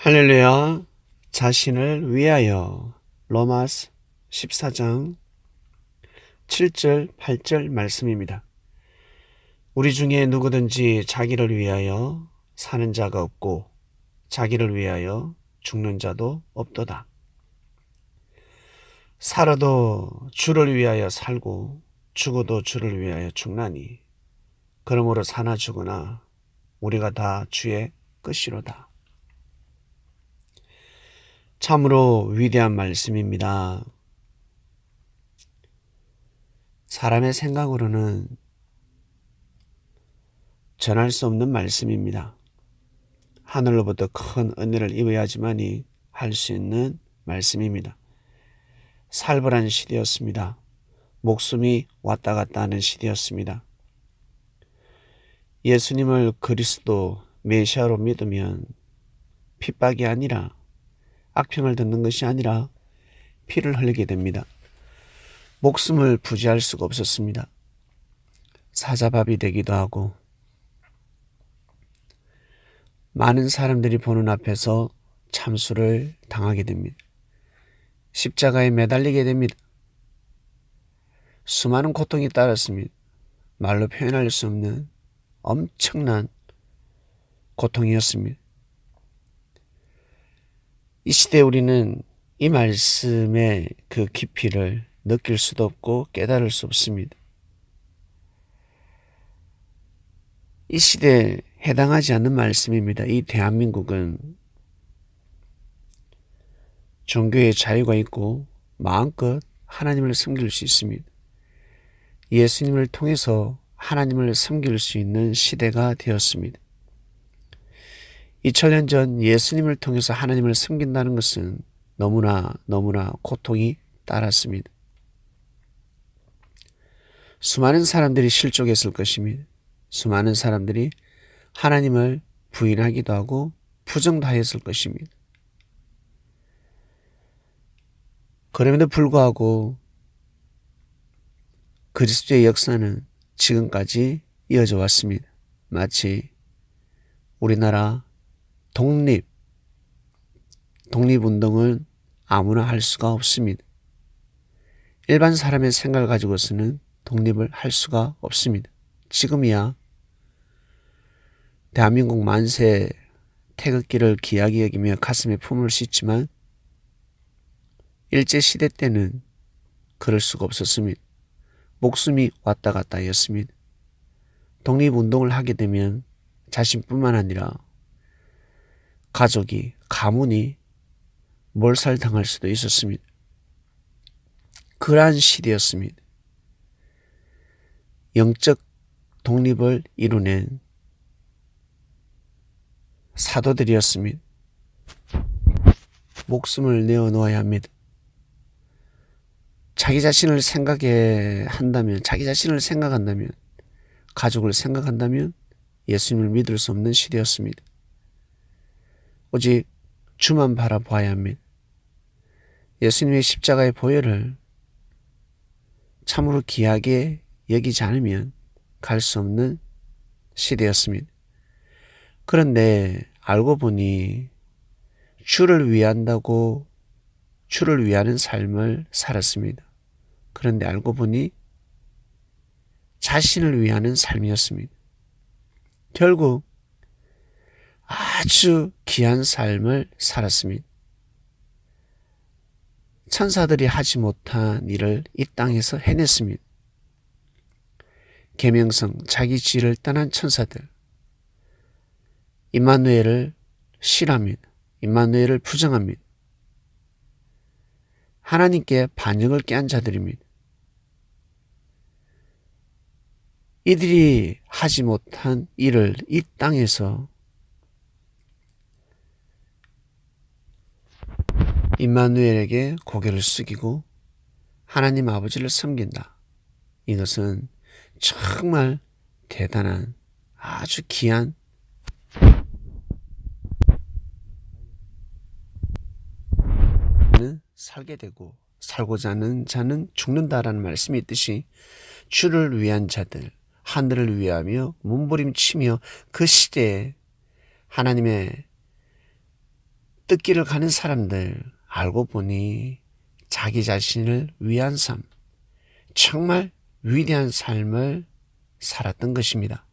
할렐루야 자신을 위하여 로마스 14장 7절 8절 말씀입니다. 우리 중에 누구든지 자기를 위하여 사는 자가 없고 자기를 위하여 죽는 자도 없도다. 살아도 주를 위하여 살고 죽어도 주를 위하여 죽나니 그러므로 사나 죽으나 우리가 다 주의 끝이로다. 참으로 위대한 말씀입니다. 사람의 생각으로는 전할 수 없는 말씀입니다. 하늘로부터 큰 은혜를 입어야지만이 할 수 있는 말씀입니다. 살벌한 시대였습니다. 목숨이 왔다 갔다 하는 시대였습니다. 예수님을 그리스도 메시아로 믿으면 핍박이 아니라 악평을 듣는 것이 아니라 피를 흘리게 됩니다. 목숨을 부지할 수가 없었습니다. 사자밥이 되기도 하고 많은 사람들이 보는 앞에서 참수를 당하게 됩니다. 십자가에 매달리게 됩니다. 수많은 고통이 따랐습니다. 말로 표현할 수 없는 엄청난 고통이었습니다. 이 시대에 우리는 이 말씀의 그 깊이를 느낄 수도 없고 깨달을 수 없습니다. 이 시대에 해당하지 않는 말씀입니다. 이 대한민국은 종교의 자유가 있고 마음껏 하나님을 섬길 수 있습니다. 예수님을 통해서 하나님을 섬길 수 있는 시대가 되었습니다. 2000년 전 예수님을 통해서 하나님을 섬긴다는 것은 너무나 너무나 고통이 따랐습니다. 수많은 사람들이 실족했을 것입니다. 수많은 사람들이 하나님을 부인하기도 하고 부정도 하였을 것입니다. 그럼에도 불구하고 그리스도의 역사는 지금까지 이어져 왔습니다. 마치 우리나라 독립, 독립운동은 아무나 할 수가 없습니다. 일반 사람의 생각을 가지고서는 독립을 할 수가 없습니다. 지금이야 대한민국 만세 태극기를 귀하게 여기며 가슴에 품을 수 있지만 일제시대 때는 그럴 수가 없었습니다. 목숨이 왔다 갔다 하였습니다. 독립운동을 하게 되면 자신뿐만 아니라 가족이, 가문이 몰살당할 수도 있었습니다. 그러한 시대였습니다. 영적 독립을 이루는 사도들이었습니다. 목숨을 내어 놓아야 합니다. 자기 자신을 생각해 한다면, 자기 자신을 생각한다면, 가족을 생각한다면 예수님을 믿을 수 없는 시대였습니다. 오직 주만 바라보아야 합니다. 예수님의 십자가의 보혈을 참으로 귀하게 여기지 않으면 갈 수 없는 시대였습니다. 그런데 알고 보니 주를 위한다고 주를 위하는 삶을 살았습니다. 그런데 알고 보니 자신을 위하는 삶이었습니다. 결국 아주 귀한 삶을 살았습니다. 천사들이 하지 못한 일을 이 땅에서 해냈습니다. 계명성 자기 지를 떠난 천사들 임마누엘을 싫어합니다. 임마누엘을 부정합니다. 하나님께 반역을 깨한 자들입니다. 이들이 하지 못한 일을 이 땅에서 임마누엘에게 고개를 숙이고 하나님 아버지를 섬긴다. 이것은 정말 대단한 아주 귀한 살게 되고 살고자 하는 자는 죽는다라는 말씀이 있듯이 주를 위한 자들 하늘을 위하며 몸부림치며 그 시대에 하나님의 뜻길을 가는 사람들 알고 보니 자기 자신을 위한 삶, 정말 위대한 삶을 살았던 것입니다.